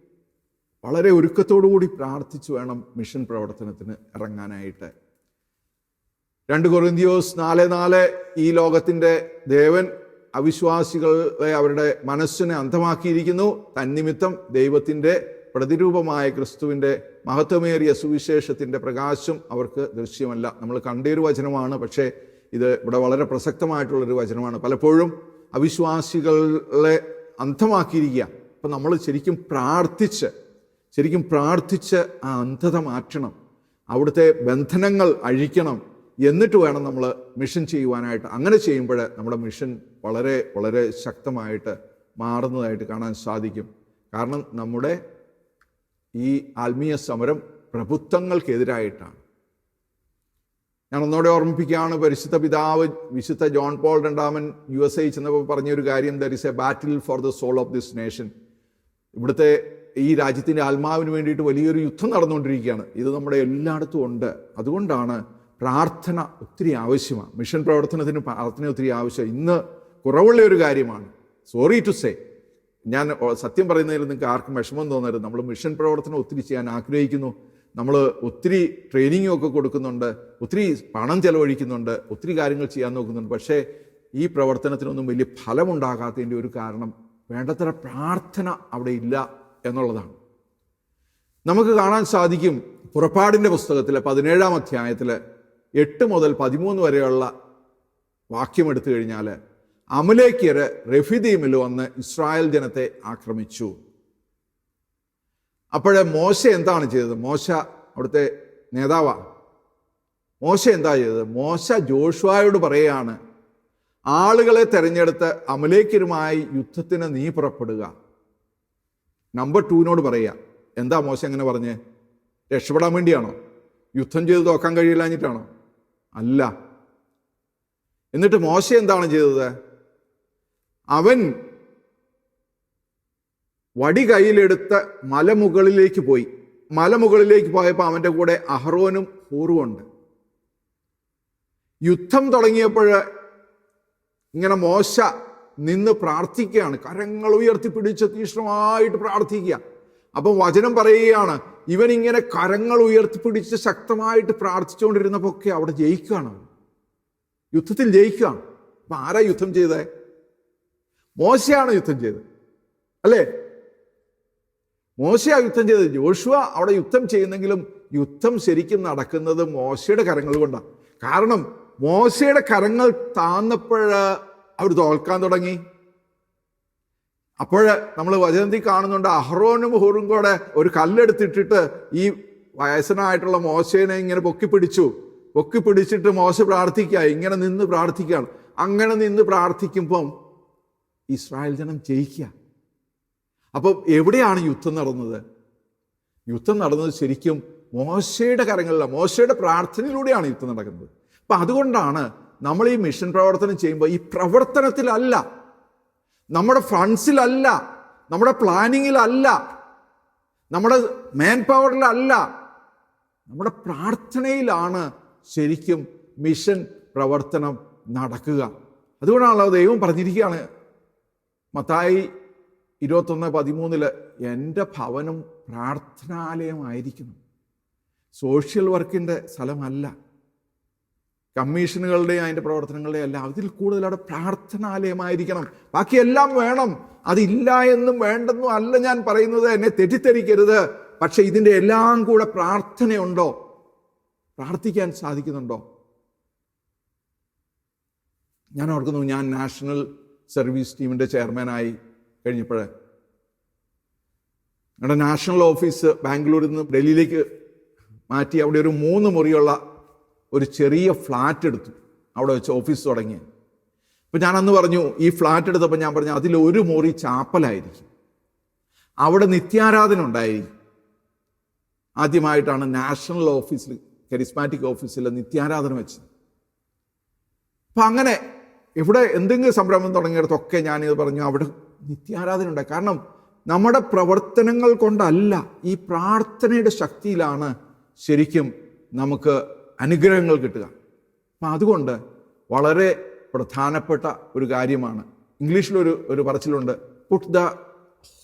Speaker 1: വളരെ ഒരുക്കത്തോടു കൂടി പ്രാർത്ഥിച്ചു വേണം മിഷൻ പ്രവർത്തനത്തിന് ഇറങ്ങാനായിട്ട്. രണ്ട് കൊറിന്തിയോസ് നാല് നാല് ഈ ലോകത്തിന്റെ ദേവൻ അവിശ്വാസികളെ അവരുടെ മനസ്സിനെ അന്ധമാക്കിയിരിക്കുന്നു. തന്നിമിത്തം ദൈവത്തിന്റെ പ്രതിരൂപമായ ക്രിസ്തുവിന്റെ മഹത്വമേറിയ സുവിശേഷത്തിന്റെ പ്രകാശം അവർക്ക് ദൃശ്യമല്ല. നമ്മൾ കണ്ടൊരു വചനമാണ് പക്ഷേ ഇത് ഇവിടെ വളരെ പ്രസക്തമായിട്ടുള്ളൊരു വചനമാണ്. പലപ്പോഴും അവിശ്വാസികളെ അന്ധമാക്കിയിരിക്കുക. അപ്പം നമ്മൾ ശരിക്കും പ്രാർത്ഥിച്ച് ശരിക്കും പ്രാർത്ഥിച്ച് ആ അന്ധത മാറ്റണം. അവിടുത്തെ ബന്ധനങ്ങൾ അഴിക്കണം എന്നിട്ട് വേണം നമ്മൾ മിഷൻ ചെയ്യുവാനായിട്ട്. അങ്ങനെ ചെയ്യുമ്പോൾ നമ്മുടെ മിഷൻ വളരെ വളരെ ശക്തമായിട്ട് മാറുന്നതായിട്ട് കാണാൻ സാധിക്കും. കാരണം നമ്മുടെ ഈ ആത്മീയ സമരം പ്രഭുത്വങ്ങൾക്കെതിരായിട്ടാണ് ഞാൻ ഒന്നുകൂടെ ഓർമ്മിപ്പിക്കുകയാണ് പരിശുദ്ധ പിതാവ് വിശുദ്ധ ജോൺ പോൾ രണ്ടാമൻ യു എസ് ഐ ചെന്നപ്പോൾ പറഞ്ഞൊരു കാര്യം there is a battle for the soul of this nation ഇവിടുത്തെ ഈ രാജ്യത്തിന്റെ ആത്മാവിന് വേണ്ടിയിട്ട് വലിയൊരു യുദ്ധം നടന്നുകൊണ്ടിരിക്കുകയാണ്. ഇത് നമ്മുടെ എല്ലായിടത്തും ഉണ്ട്. അതുകൊണ്ടാണ് പ്രാർത്ഥന ഒത്തിരി ആവശ്യമാണ്. മിഷൻ പ്രവർത്തനത്തിന് പ്രാർത്ഥന ഒത്തിരി ആവശ്യമാണ്. ഇന്ന് കുറവുള്ള ഒരു കാര്യമാണ്. സോറി ടു സേ ഞാൻ സത്യം പറയുന്നതിൽ നിങ്ങൾക്ക് ആർക്കും വിഷമം തോന്നരുത്. നമ്മൾ മിഷൻ പ്രവർത്തനം ഒത്തിരി ചെയ്യാൻ ആഗ്രഹിക്കുന്നു. നമ്മൾ ഒത്തിരി ട്രെയിനിങ്ങും ഒക്കെ കൊടുക്കുന്നുണ്ട്. ഒത്തിരി പണം ചെലവഴിക്കുന്നുണ്ട്. ഒത്തിരി കാര്യങ്ങൾ ചെയ്യാൻ നോക്കുന്നുണ്ട്. പക്ഷേ ഈ പ്രവർത്തനത്തിനൊന്നും വലിയ ഫലമുണ്ടാകാത്തതിന്റെ ഒരു കാരണം വേണ്ടത്ര പ്രാർത്ഥന അവിടെ ഇല്ല. എന്നുള്ളതാണ്. നമുക്ക് കാണാൻ സാധിക്കും പുറപ്പാടിന്റെ പുസ്തകത്തിലെ പതിനേഴാം അധ്യായത്തിൽ എട്ട് മുതൽ പതിമൂന്ന് വരെയുള്ള വാക്യം എടുത്തു കഴിഞ്ഞാൽ അമലേക്കിയർ റഫിദീമിൽ വന്ന് ഇസ്രായേൽ ജനത്തെ ആക്രമിച്ചു. അപ്പോഴേ മോശ എന്താണ് ചെയ്തത്? മോശ അവിടുത്തെ നേതാവാ. മോശ എന്താ ചെയ്തത്? മോശ ജോഷുവായോട് പറയുകയാണ് ആളുകളെ തെരഞ്ഞെടുത്ത് അമലേക്കരുമായി യുദ്ധത്തിന് നീ പുറപ്പെടുക. നമ്പർ ടൂവിനോട് പറയുക എന്താ മോശം അങ്ങനെ പറഞ്ഞ്? രക്ഷപ്പെടാൻ വേണ്ടിയാണോ? യുദ്ധം ചെയ്ത് തോക്കാൻ കഴിയില്ലാഞ്ഞിട്ടാണോ? അല്ല. എന്നിട്ട് മോശം എന്താണ് ചെയ്തത്? അവൻ വടി കയ്യിലെടുത്ത് മലമുകളിലേക്ക് പോയി. മലമുകളിലേക്ക് പോയപ്പോൾ അവന്റെ കൂടെ അഹ്റോനും ഹൂറും ഉണ്ട്. യുദ്ധം തുടങ്ങിയപ്പോൾ ഇങ്ങനെ മോശ നിന്ന് പ്രാർത്ഥിക്കുകയാണ്. കരങ്ങൾ ഉയർത്തി പിടിച്ച് തീഷ്ണമായിട്ട് പ്രാർത്ഥിക്കുക. അപ്പം വചനം പറയുകയാണ് ഇവൻ ഇങ്ങനെ കരങ്ങൾ ഉയർത്തി പിടിച്ച് ശക്തമായിട്ട് പ്രാർത്ഥിച്ചുകൊണ്ടിരുന്നപ്പോൾ ഒക്കെ അവിടെ ജയിക്കുകയാണ് യുദ്ധത്തിൽ ജയിക്കുകയാണ്. അപ്പം ആരാ യുദ്ധം ചെയ്തേ? മോശയാണ് യുദ്ധം ചെയ്തത്. അല്ലേ? മോശയാ യുദ്ധം ചെയ്തത്. ജോഷുവ അവിടെ യുദ്ധം ചെയ്യുന്നെങ്കിലും യുദ്ധം ശരിക്കും നടക്കുന്നത് മോശയുടെ കരങ്ങൾ കൊണ്ടാണ് കാരണം മോശയുടെ കരങ്ങൾ താന്നപ്പോൾ അവർ തോൽക്കാൻ തുടങ്ങി. അപ്പോൾ നമ്മൾ വചനത്തിൽ കാണുന്നുണ്ട് അഹ്റോനും ഹൂറും കൂടെ ഒരു കല്ലെടുത്തിട്ടിട്ട് ഈ വയസ്സനായിട്ടുള്ള മോശേനെ ഇങ്ങനെ പൊക്കി പിടിച്ചു പൊക്കി പിടിച്ചിട്ട് മോശ പ്രാർത്ഥിക്കുക ഇങ്ങനെ നിന്ന് പ്രാർത്ഥിക്കുകയാണ് അങ്ങനെ നിന്ന് പ്രാർത്ഥിക്കുമ്പം ഇസ്രായേൽ ജനം ജയിക്കുക അപ്പം എവിടെയാണ് യുദ്ധം നടന്നത്? യുദ്ധം നടന്നത് ശരിക്കും മോശയുടെ കരങ്ങളിലാണ് മോശയുടെ പ്രാർത്ഥനയിലൂടെയാണ് യുദ്ധം നടക്കുന്നത്. അപ്പം അതുകൊണ്ടാണ് നമ്മൾ ഈ മിഷൻ പ്രവർത്തനം ചെയ്യുമ്പോൾ ഈ പ്രവർത്തനത്തിലല്ല നമ്മുടെ ഫണ്ട്സിലല്ല നമ്മുടെ പ്ലാനിങ്ങിലല്ല നമ്മുടെ മാൻ പവറിലല്ല നമ്മുടെ പ്രാർത്ഥനയിലാണ് ശരിക്കും മിഷൻ പ്രവർത്തനം നടക്കുക. അതുകൊണ്ടാണല്ലോ ദൈവം പറഞ്ഞിരിക്കുകയാണ് മത്തായി ഇരുപത്തൊന്ന് പതിമൂന്നിൽ എന്റെ ഭവനം പ്രാർത്ഥനാലയമായിരിക്കണം സോഷ്യൽ വർക്കിന്റെ സ്ഥലമല്ല. കമ്മീഷനുകളുടെയും അതിന്റെ പ്രവർത്തനങ്ങളുടെയും എല്ലാം അതിൽ കൂടുതൽ അവിടെ പ്രാർത്ഥനാലയമായിരിക്കണം. ബാക്കിയെല്ലാം വേണം. അതില്ല എന്നും വേണ്ടെന്നും അല്ല ഞാൻ പറയുന്നത് എന്നെ തെറ്റിദ്ധരിക്കരുത്. പക്ഷെ ഇതിന്റെ എല്ലാം കൂടെ പ്രാർത്ഥനയുണ്ടോ? പ്രാർത്ഥിക്കാൻ സാധിക്കുന്നുണ്ടോ? ഞാൻ ഓർക്കുന്നു ഞാൻ നാഷണൽ സർവീസ് ടീമിന്റെ ചെയർമാനായി കഴിഞ്ഞപ്പോൾ ഞങ്ങളുടെ നാഷണൽ ഓഫീസ് ബാംഗ്ലൂരിൽ നിന്ന് ഡൽഹിയിലേക്ക് മാറ്റി അവിടെ ഒരു മൂന്ന് മുറിയുള്ള ഒരു ചെറിയ ഫ്ലാറ്റ് എടുത്തു. അവിടെ വെച്ച് ഓഫീസ് തുടങ്ങി. അപ്പം ഞാൻ പറഞ്ഞു ഈ ഫ്ലാറ്റ് എടുത്തപ്പോൾ ഞാൻ പറഞ്ഞു അതിൽ ഒരു മുറി ചാപ്പലായിരിക്കും. അവിടെ നിത്യാരാധന ഉണ്ടായിരിക്കും. ആദ്യമായിട്ടാണ് നാഷണൽ ഓഫീസിൽ കരിസ്മാറ്റിക് ഓഫീസിൽ നിത്യാരാധന വെച്ചത്. അപ്പം അങ്ങനെ ഇവിടെ എന്തെങ്കിലും സംരംഭം തുടങ്ങിയിടത്തൊക്കെ ഞാനിത് പറഞ്ഞു അവിടെ നിത്യാരാധന ഉണ്ടായി. കാരണം നമ്മുടെ പ്രവർത്തനങ്ങൾ കൊണ്ടല്ല ഈ പ്രാർത്ഥനയുടെ ശക്തിയിലാണ് ശരിക്കും നമുക്ക് അനുഗ്രഹങ്ങൾ കിട്ടുക. അപ്പം അതുകൊണ്ട് വളരെ പ്രധാനപ്പെട്ട ഒരു കാര്യമാണ്. ഇംഗ്ലീഷിലൊരു ഒരു പറച്ചിലുണ്ട്. Put the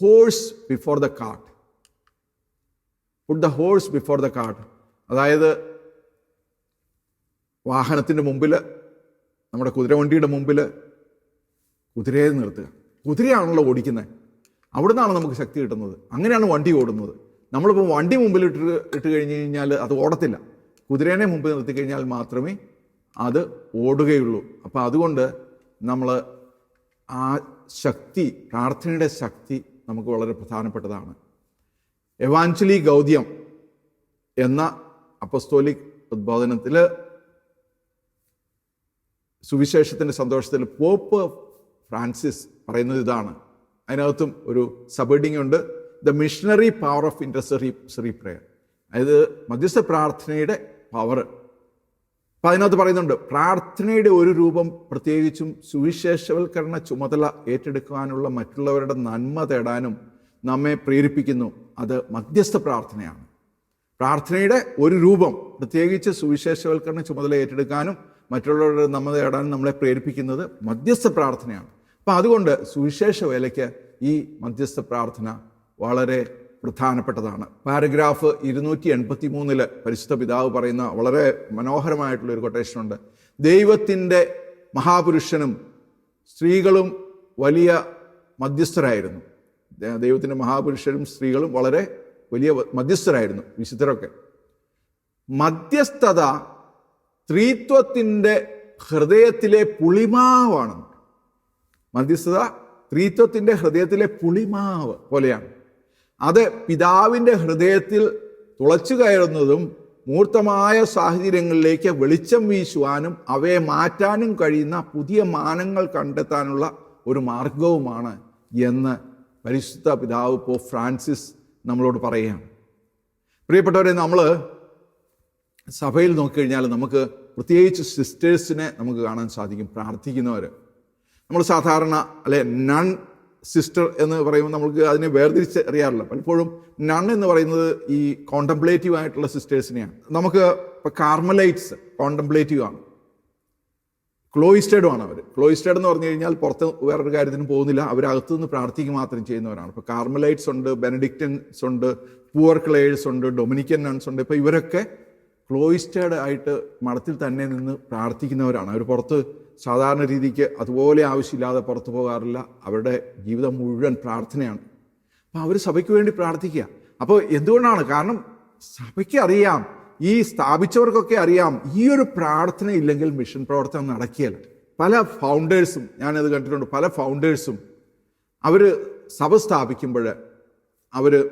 Speaker 1: horse before the cart put the horse before the cart അതായത് വാഹനത്തിന്റെ മുമ്പിൽ നമ്മുടെ കുതിരവണ്ടിയുടെ മുമ്പിൽ കുതിരയെ നിർത്തുക. കുതിരയാണല്ലോ ഓടിക്കുന്നത്. അവിടെ നിന്നാണ് നമുക്ക് ശക്തി കിട്ടുന്നത്. അങ്ങനെയാണ് വണ്ടി ഓടുന്നത്. നമ്മളിപ്പോൾ വണ്ടി മുമ്പിൽ ഇട്ട് ഇട്ട് കഴിഞ്ഞ് കഴിഞ്ഞാൽ അത് ഓടത്തില്ല. കുതിരേനെ മുമ്പ് നിർത്തി കഴിഞ്ഞാൽ മാത്രമേ അത് ഓടുകയുള്ളൂ. അപ്പോൾ അതുകൊണ്ട് നമ്മൾ ആ ശക്തി പ്രാർത്ഥനയുടെ ശക്തി നമുക്ക് വളരെ പ്രധാനപ്പെട്ടതാണ്. എവാഞ്ചലി ഗൗദ്യം എന്ന അപ്പസ്തോലിക് ഉദ്ബോധനത്തിൽ സുവിശേഷത്തിന്റെ സന്തോഷത്തിൽ പോപ്പ് ഫ്രാൻസിസ് പറയുന്നത് ഇതാണ്. അതിനകത്തും ഒരു സബഡിങ് ഉണ്ട്. The missionary power of intercessory prayer. അതായത് മധ്യസ്ഥ പ്രാർത്ഥനയുടെ പവർ. അപ്പം അതിനകത്ത് പറയുന്നുണ്ട് പ്രാർത്ഥനയുടെ ഒരു രൂപം പ്രത്യേകിച്ചും സുവിശേഷവൽക്കരണ ചുമതല ഏറ്റെടുക്കുവാനുള്ള മറ്റുള്ളവരുടെ നന്മ തേടാനും നമ്മെ പ്രേരിപ്പിക്കുന്നു. അത് മധ്യസ്ഥ പ്രാർത്ഥനയാണ്. പ്രാർത്ഥനയുടെ ഒരു രൂപം പ്രത്യേകിച്ച് സുവിശേഷവൽക്കരണ ചുമതല ഏറ്റെടുക്കാനും മറ്റുള്ളവരുടെ നമ്മ തേടാനും നമ്മളെ പ്രേരിപ്പിക്കുന്നത് മധ്യസ്ഥ പ്രാർത്ഥനയാണ്. അപ്പം അതുകൊണ്ട് സുവിശേഷ വേലയ്ക്ക് ഈ മധ്യസ്ഥ പ്രാർത്ഥന വളരെ പ്രധാനപ്പെട്ടതാണ്. പാരഗ്രാഫ് ഇരുന്നൂറ്റി എൺപത്തി മൂന്നിൽ പരിശുദ്ധ പിതാവ് പറയുന്ന വളരെ മനോഹരമായിട്ടുള്ള ഒരു കൊട്ടേഷൻ ഉണ്ട് ദൈവത്തിന്റെ മഹാപുരുഷനും സ്ത്രീകളും വലിയ മധ്യസ്ഥരായിരുന്നു. ദൈവത്തിന്റെ മഹാപുരുഷരും സ്ത്രീകളും വളരെ വലിയ മധ്യസ്ഥരായിരുന്നു വിശുദ്ധരൊക്കെ. മധ്യസ്ഥത സ്ത്രീത്വത്തിന്റെ ഹൃദയത്തിലെ പുളിമാവാണ്. മധ്യസ്ഥത സ്ത്രീത്വത്തിന്റെ ഹൃദയത്തിലെ പുളിമാവ് പോലെയാണ്. അത് പിതാവിന്റെ ഹൃദയത്തിൽ തുളച്ചു കയറുന്നതും മൂർത്തമായ സാഹചര്യങ്ങളിലേക്ക് വെളിച്ചം വീശുവാനും അവയെ മാറ്റാനും കഴിയുന്ന പുതിയ മാനങ്ങൾ കണ്ടെത്താനുള്ള ഒരു മാർഗവുമാണ് എന്ന് പരിശുദ്ധ പിതാവ് പോ ഫ്രാൻസിസ് നമ്മളോട് പറയുകയാണ്. പ്രിയപ്പെട്ടവരെ നമ്മൾ സഭയിൽ നോക്കിക്കഴിഞ്ഞാൽ നമുക്ക് പ്രത്യേകിച്ച് സിസ്റ്റേഴ്സിനെ നമുക്ക് കാണാൻ സാധിക്കും പ്രാർത്ഥിക്കുന്നവർ നമ്മൾ സാധാരണ അല്ലെ നൺ സിസ്റ്റർ എന്ന് പറയുമ്പോൾ നമുക്ക് അതിനെ വേർതിരിച്ച് അറിയാറില്ല. പലപ്പോഴും നൺ എന്ന് പറയുന്നത് ഈ കോണ്ടംപ്ലേറ്റീവ് ആയിട്ടുള്ള സിസ്റ്റേഴ്സിനെയാണ് നമുക്ക് ഇപ്പോൾ കാർമലൈറ്റ്സ് കോണ്ടംപ്ലേറ്റീവ് ആണ്. ക്ലോയിസ്റ്റേഡും ആണ് അവർ ക്ലോയിസ്റ്റേഡ് എന്ന് പറഞ്ഞു കഴിഞ്ഞാൽ പുറത്ത് വേറൊരു കാര്യത്തിനും പോകുന്നില്ല. അവരകത്തു നിന്ന് പ്രാർത്ഥിക്കുക മാത്രം ചെയ്യുന്നവരാണ്. ഇപ്പോൾ കാർമലൈറ്റ്സ് ഉണ്ട് ബെനഡിക്റ്റൻസ് ഉണ്ട് പൂവർ ക്ലേഴ്സ് ഉണ്ട് ഡൊമിനിക്കൻ നൺസ് ഉണ്ട്. ഇപ്പോൾ ഇവരൊക്കെ ക്ലോയിസ്റ്റേഡ് ആയിട്ട് മഠത്തിൽ തന്നെ നിന്ന് പ്രാർത്ഥിക്കുന്നവരാണ്. അവർ പുറത്ത് സാധാരണ രീതിക്ക് അതുപോലെ ആവശ്യമില്ലാതെ പുറത്തു പോകാറില്ല. അവരുടെ ജീവിതം മുഴുവൻ പ്രാർത്ഥനയാണ്. അപ്പോൾ അവർ സഭയ്ക്ക് വേണ്ടി പ്രാർത്ഥിക്കുക. അപ്പോൾ എന്തുകൊണ്ടാണ്? കാരണം സഭയ്ക്ക് അറിയാം ഈ സ്ഥാപിച്ചവർക്കൊക്കെ അറിയാം ഈ ഒരു പ്രാർത്ഥന ഇല്ലെങ്കിൽ മിഷൻ പ്രവർത്തനം നടക്കുകയില്ല. പല ഫൗണ്ടേഴ്സും ഞാനത് കണ്ടിട്ടുണ്ട് പല ഫൗണ്ടേഴ്സും അവർ സഭ സ്ഥാപിക്കുമ്പോൾ അവർ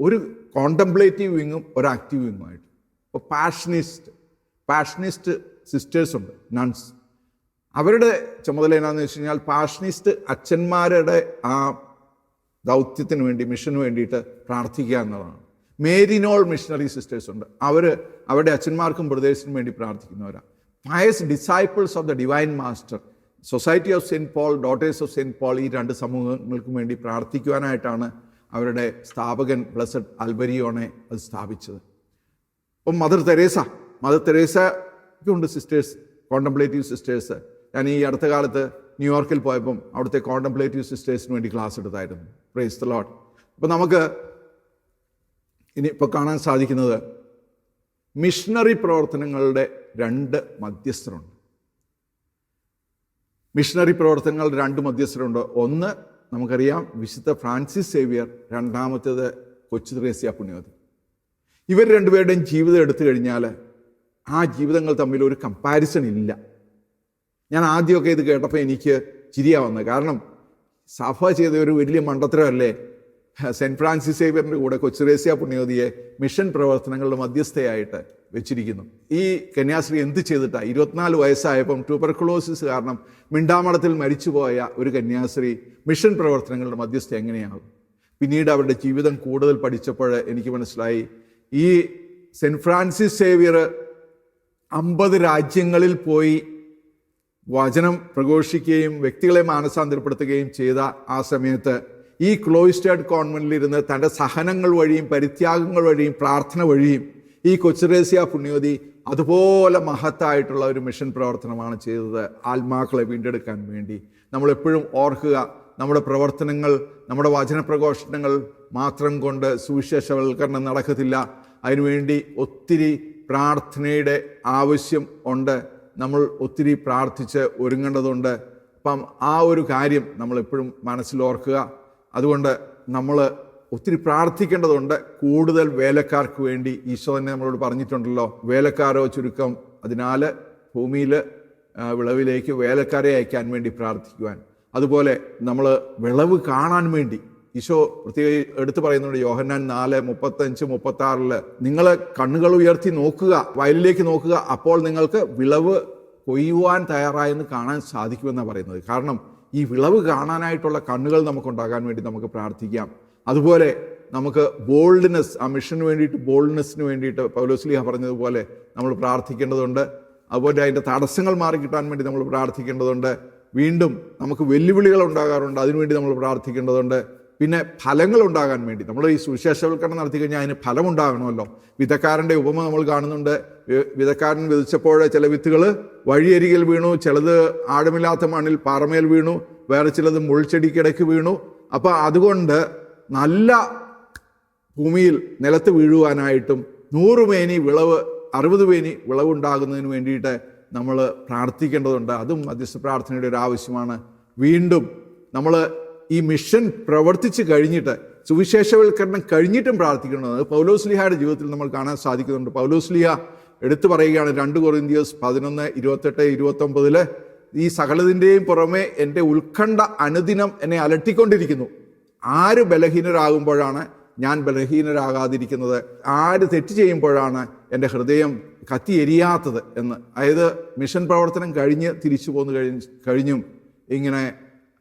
Speaker 1: ഒരു കോണ്ടംപ്ലേറ്റീവ് വിങ്ങും ഒരു ആക്റ്റീവ് വിങ്ങുമായിട്ട് ഇപ്പോൾ പാഷനിസ്റ്റ് പാഷനിസ്റ്റ് സിസ്റ്റേഴ്സ് ഉണ്ട് നൺസ് അവരുടെ ചുമതല എന്നാന്ന് വെച്ച് കഴിഞ്ഞാൽ പാഷനിസ്റ്റ് അച്ഛന്മാരുടെ ആ ദൗത്യത്തിന് വേണ്ടി മിഷന് വേണ്ടിയിട്ട് പ്രാർത്ഥിക്കുക എന്നുള്ളതാണ്. മേരിനോൾ മിഷണറി സിസ്റ്റേഴ്സ് ഉണ്ട്. അവർ അവരുടെ അച്ഛന്മാർക്കും ബ്രദേഴ്സിനും വേണ്ടി പ്രാർത്ഥിക്കുന്നവരാണ് pious disciples of the divine master society of Saint Paul daughters of Saint Paul ഈ രണ്ട് സമൂഹങ്ങൾക്കും വേണ്ടി പ്രാർത്ഥിക്കുവാനായിട്ടാണ് അവരുടെ സ്ഥാപകൻ ബ്ലസഡ് അൽബരിയോണെ അത് സ്ഥാപിച്ചത്. അപ്പം മദർ തെരേസ മദർ തെരേസയ്ക്കുണ്ട് സിസ്റ്റേഴ്സ് കോണ്ടംപ്ലേറ്റീവ് സിസ്റ്റേഴ്സ്. ഞാൻ ഈ അടുത്ത കാലത്ത് ന്യൂയോർക്കിൽ പോയപ്പം അവിടുത്തെ കോണ്ടംപ്ലേറ്റീവ് സിസ്റ്റേഴ്സിന് വേണ്ടി ക്ലാസ് എടുത്തായിരുന്നു. പ്രേസ് ദ ലോട്ട് അപ്പം നമുക്ക് ഇനി ഇപ്പോൾ കാണാൻ സാധിക്കുന്നത് മിഷണറി പ്രവർത്തനങ്ങളുടെ രണ്ട് മധ്യസ്ഥരുണ്ട്. മിഷണറി പ്രവർത്തനങ്ങൾ രണ്ട് മധ്യസ്ഥരുണ്ട്. ഒന്ന് നമുക്കറിയാം വിശുദ്ധ ഫ്രാൻസിസ് സേവിയർ രണ്ടാമത്തേത് കൊച്ചു ത്രേസ്യ പുണ്യവതി ഇവർ രണ്ടുപേരുടെയും ജീവിതം എടുത്തു കഴിഞ്ഞാൽ ആ ജീവിതങ്ങൾ തമ്മിൽ ഒരു കമ്പാരിസൺ ഇല്ല. ഞാൻ ആദ്യമൊക്കെ ഇത് കേട്ടപ്പോൾ എനിക്ക് ചിരിയാ വന്നത്. കാരണം സഭ ചെയ്ത ഒരു വലിയ മണ്ടത്തരമല്ലേ? സെന്റ് ഫ്രാൻസിസ് സേവിയറിന്റെ കൂടെ കൊച്ചുറേസ്യ പുണ്യോതിയെ മിഷൻ പ്രവർത്തനങ്ങളുടെ മധ്യസ്ഥയായിട്ട് വെച്ചിരിക്കുന്നു. ഈ കന്യാസ്ത്രീ എന്ത് ചെയ്തിട്ടാണ് ഇരുപത്തിനാല് വയസ്സായപ്പം ട്യൂബർക്കുലോസിസ് കാരണം മിണ്ടാമടത്തിൽ മരിച്ചുപോയ ഒരു കന്യാസ്ത്രീ മിഷൻ പ്രവർത്തനങ്ങളുടെ മധ്യസ്ഥ എങ്ങനെയാകും പിന്നീട് അവരുടെ ജീവിതം കൂടുതൽ പഠിച്ചപ്പോൾ എനിക്ക് മനസ്സിലായി. ഈ സെന്റ് ഫ്രാൻസിസ് സേവിയർ അമ്പത് രാജ്യങ്ങളിൽ പോയി വചനം പ്രഘോഷിക്കുകയും വ്യക്തികളെ മാനസാന്തരപ്പെടുത്തുകയും ചെയ്ത ആ സമയത്ത് ഈ ക്ലോയിസ്റ്റേഡ് കോൺവെന്റിലിരുന്ന് തന്റെ സഹനങ്ങൾ വഴിയും പരിത്യാഗങ്ങൾ വഴിയും പ്രാർത്ഥന വഴിയും ഈ കൊച്ചുറേസ്യ പുണ്യവതി അതുപോലെ മഹത്തായിട്ടുള്ള ഒരു മിഷൻ പ്രവർത്തനമാണ് ചെയ്തത് ആത്മാക്കളെ വീണ്ടെടുക്കാൻ വേണ്ടി. നമ്മളെപ്പോഴും ഓർക്കുക നമ്മുടെ പ്രവർത്തനങ്ങൾ നമ്മുടെ വചനപ്രഘോഷണങ്ങൾ മാത്രം കൊണ്ട് സുവിശേഷവൽക്കരണം നടക്കത്തില്ല. അതിനുവേണ്ടി ഒത്തിരി പ്രാർത്ഥനയുടെ ആവശ്യം ഉണ്ട്. നമ്മൾ ഒത്തിരി പ്രാർത്ഥിച്ച് ഒരുങ്ങേണ്ടതുണ്ട്. അപ്പം ആ ഒരു കാര്യം നമ്മൾ എപ്പോഴും മനസ്സിലോർക്കുക അതുകൊണ്ട് നമ്മൾ ഒത്തിരി പ്രാർത്ഥിക്കേണ്ടതുണ്ട്. കൂടുതൽ വേലക്കാർക്ക് വേണ്ടി ഈശോ തന്നെ നമ്മളോട് പറഞ്ഞിട്ടുണ്ടല്ലോ. വേലക്കാരോ ചുരുക്കം അതിനാൽ ഭൂമിയിൽ വിളവിലേക്ക് വേലക്കാരെ അയക്കാൻ വേണ്ടി പ്രാർത്ഥിക്കുവാൻ. അതുപോലെ നമ്മൾ വിളവ് കാണാൻ വേണ്ടി ഈശോ പ്രത്യേക എടുത്തു പറയുന്നുണ്ട് യോഹന്നാൻ നാല് മുപ്പത്തഞ്ച് മുപ്പത്തി ആറിൽ നിങ്ങൾ കണ്ണുകൾ ഉയർത്തി നോക്കുക വയലിലേക്ക് നോക്കുക അപ്പോൾ നിങ്ങൾക്ക് വിളവ് കൊയ്യുവാൻ തയ്യാറായെന്ന് കാണാൻ സാധിക്കുമെന്നാണ് പറയുന്നത്. കാരണം ഈ വിളവ് കാണാനായിട്ടുള്ള കണ്ണുകൾ നമുക്കുണ്ടാകാൻ വേണ്ടി നമുക്ക് പ്രാർത്ഥിക്കാം. അതുപോലെ നമുക്ക് ബോൾഡ്നെസ് ആ മിഷന് വേണ്ടിയിട്ട് ബോൾഡ്നെസ്സിന് വേണ്ടിയിട്ട് പൗലോസ്ലിഹ പറഞ്ഞതുപോലെ നമ്മൾ പ്രാർത്ഥിക്കേണ്ടതുണ്ട്. അതുപോലെ അതിന്റെ തടസ്സങ്ങൾ മാറി കിട്ടാൻ വേണ്ടി നമ്മൾ പ്രാർത്ഥിക്കേണ്ടതുണ്ട്. വീണ്ടും നമുക്ക് വെല്ലുവിളികൾ ഉണ്ടാകാറുണ്ട് അതിനുവേണ്ടി നമ്മൾ പ്രാർത്ഥിക്കേണ്ടതുണ്ട്. പിന്നെ ഫലങ്ങൾ ഉണ്ടാകാൻ വേണ്ടി. നമ്മൾ ഈ സുവിശേഷവൽക്കരണം നടത്തി കഴിഞ്ഞാൽ അതിന് ഫലം ഉണ്ടാകണമല്ലോ വിധക്കാരന്റെ ഉപമ നമ്മൾ കാണുന്നുണ്ട്. വിധക്കാരൻ വിതച്ചപ്പോൾ ചില വിത്തുകൾ വഴിയരികിൽ വീണു ചിലത് ആഴമില്ലാത്ത മണ്ണിൽ പാറമേൽ വീണു വേറെ ചിലത് മുൾച്ചെടിക്കിടയ്ക്ക് വീണു. അപ്പോൾ അതുകൊണ്ട് നല്ല ഭൂമിയിൽ നിലത്ത് വീഴുവാനായിട്ടും നൂറ് മേനി വിളവ് അറുപത് വിളവ് വിളവുണ്ടാകുന്നതിന് വേണ്ടിയിട്ട് നമ്മൾ പ്രാർത്ഥിക്കേണ്ടതുണ്ട്. അതും മധ്യസ്ഥ പ്രാർത്ഥനയുടെ ഒരു ആവശ്യമാണ്. വീണ്ടും നമ്മൾ ഈ മിഷൻ പ്രവർത്തിച്ച് കഴിഞ്ഞിട്ട് സുവിശേഷവൽക്കരണം കഴിഞ്ഞിട്ടും പ്രാർത്ഥിക്കേണ്ടത് പൗലോസ്ലിഹയുടെ ജീവിതത്തിൽ നമ്മൾ കാണാൻ സാധിക്കുന്നുണ്ട്. പൗലോസ്ലിഹ എടുത്തു പറയുകയാണ് രണ്ട് കൊറിന്തിയോസ് പതിനൊന്ന് ഇരുപത്തെട്ട് ഇരുപത്തൊമ്പതിൽ ഈ സകലതിന്റെയും പുറമെ എന്റെ ഉത്കണ്ഠ അനുദിനം എന്നെ അലട്ടിക്കൊണ്ടിരിക്കുന്നു. ആര് ബലഹീനരാകുമ്പോഴാണ് ഞാൻ ബലഹീനരാകാതിരിക്കുന്നത്? ആര് തെറ്റ് ചെയ്യുമ്പോഴാണ് എന്റെ ഹൃദയം കത്തി എരിയാത്തത്? എന്ന്. അതായത് മിഷൻ പ്രവർത്തനം കഴിഞ്ഞ് തിരിച്ചു പോന്നു കഴിഞ്ഞ് കഴിഞ്ഞും ഇങ്ങനെ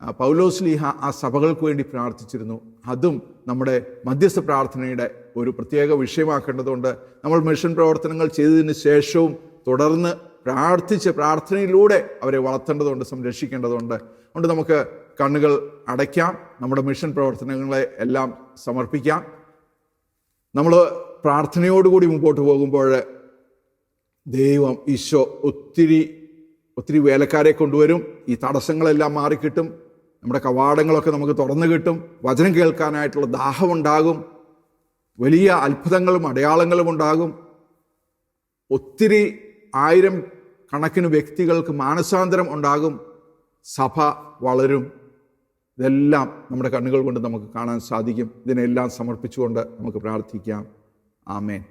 Speaker 1: ആ, പൗലോസ്ലീഹ ആ സഭകൾക്ക് വേണ്ടി പ്രാർത്ഥിച്ചിരുന്നു. അതും നമ്മുടെ മധ്യസ്ഥ പ്രാർത്ഥനയുടെ ഒരു പ്രത്യേക വിഷയമാക്കേണ്ടതുണ്ട്. നമ്മൾ മിഷൻ പ്രവർത്തനങ്ങൾ ചെയ്തതിന് ശേഷവും തുടർന്ന് പ്രാർത്ഥിച്ച് പ്രാർത്ഥനയിലൂടെ അവരെ വളർത്തേണ്ടതുണ്ട് സംരക്ഷിക്കേണ്ടതുണ്ട്. അതുകൊണ്ട് നമുക്ക് കണ്ണുകൾ അടയ്ക്കാം. നമ്മുടെ മിഷൻ പ്രവർത്തനങ്ങളെ എല്ലാം സമർപ്പിക്കാം. നമ്മൾ പ്രാർത്ഥനയോടുകൂടി മുമ്പോട്ട് പോകുമ്പോൾ ദൈവം ഈശോ ഒത്തിരി ഒത്തിരി വേലക്കാരെ കൊണ്ടുവരും. ഈ തടസ്സങ്ങളെല്ലാം മാറിക്കിട്ടും. നമ്മുടെ കവാടങ്ങളൊക്കെ നമുക്ക് തുറന്നു കിട്ടും. വചനം കേൾക്കാനായിട്ടുള്ള ദാഹമുണ്ടാകും വലിയ അത്ഭുതങ്ങളും അടയാളങ്ങളും ഉണ്ടാകും. ഒത്തിരി ആയിരം കണക്കിന് വ്യക്തികൾക്ക് മാനസാന്തരം ഉണ്ടാകും. സഭ വളരും. ഇതെല്ലാം നമ്മുടെ കണ്ണുകൾ കൊണ്ട് നമുക്ക് കാണാൻ സാധിക്കും. ഇതിനെല്ലാം സമർപ്പിച്ചുകൊണ്ട് നമുക്ക് പ്രാർത്ഥിക്കാം. ആമേൻ.